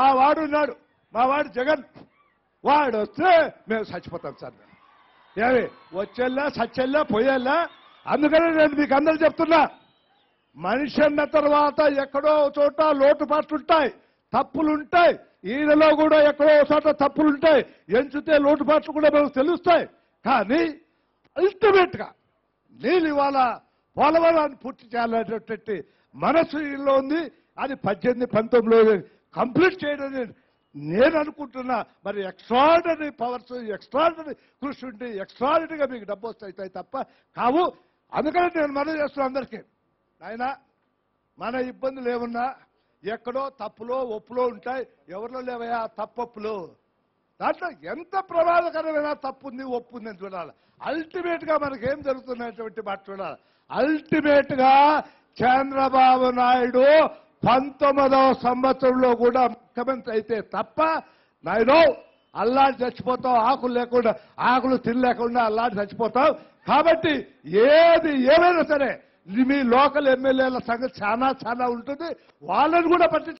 మా వాడు ఉన్నాడు. మా వాడు జగన్. వాడు వస్తే మేము చచ్చిపోతాం సార్. ఏమి వచ్చేలా సచ్చెల్లా పోయేలా? అందుకనే నేను మీకు అందరూ చెప్తున్నా. మనిషి అన్న తర్వాత ఎక్కడో ఒక చోట లోటుపాట్లుంటాయి తప్పులుంటాయి. ఈయనలో కూడా ఎక్కడో చోట తప్పులుంటాయి. ఎంచితే లోటుపాట్లు కూడా మనకు తెలుస్తాయి. కానీ అల్టిమేట్గా నేను ఇవాళ పోలవరాన్ని పూర్తి చేయాలనేటటువంటి మనసు ఈయనలో ఉంది. అది పద్దెనిమిది పంతొమ్మిదిలో కంప్లీట్ చేయడం నేను- నేను అనుకుంటున్నా మరి ఎక్స్ట్రాడనరీ పవర్స్ ఎక్స్ట్రాడనరీ కృషి ఉండి ఎక్స్ట్రాడనరీగా మీకు డబ్బు వస్తాయి తప్ప కావు. అందుకని నేను మనం చేస్తున్నా అందరికీ. నాయనా మన ఇబ్బందులు ఏమున్నా ఎక్కడో తప్పులో ఒప్పులో ఉంటాయి. ఎవరిలో లేవయా తప్పప్పులు. దాంట్లో ఎంత ప్రమాదకరమైన తప్పు ఉంది ఒప్పు ఉంది అని చూడాలి. అల్టిమేట్గా మనకేం మనకి ఏం జరుగుతున్నటువంటి మాట చూడాలి. అల్టిమేట్గా చంద్రబాబు నాయుడు పంతొమ్మిదవ సంవత్సరంలో కూడా ముఖ్యమంత్రి అయితే తప్ప నేను అల్లాడి చచ్చిపోతావు ఆకులు లేకుండా ఆకులు తినలేకుండా అల్లాడి చచ్చిపోతావు. కాబట్టి ఏది ఏమైనా సరే మీ లోకల్ ఎమ్మెల్యేల సంగతి చాలా చాలా ఉంటుంది. వాళ్ళని కూడా పట్టి